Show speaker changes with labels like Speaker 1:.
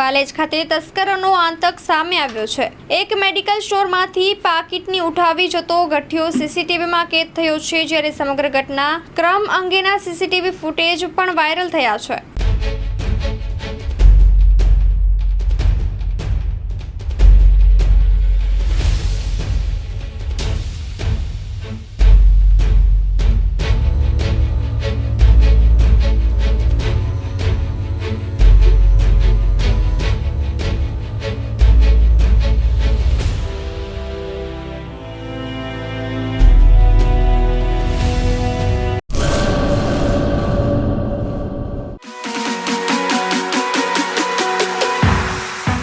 Speaker 1: પાલેજ ખાતે તસ્કરોનો આતંક સામે આવ્યો છે. એક મેડિકલ સ્ટોરમાંથી પાકીટની ઉઠાવી જતો ગઠિયો સીસીટીવીમાં કેદ થયો છે, જ્યારે સમગ્ર ઘટના ક્રમ અંગેના સીસીટીવી ફૂટેજ પણ વાયરલ થયા છે.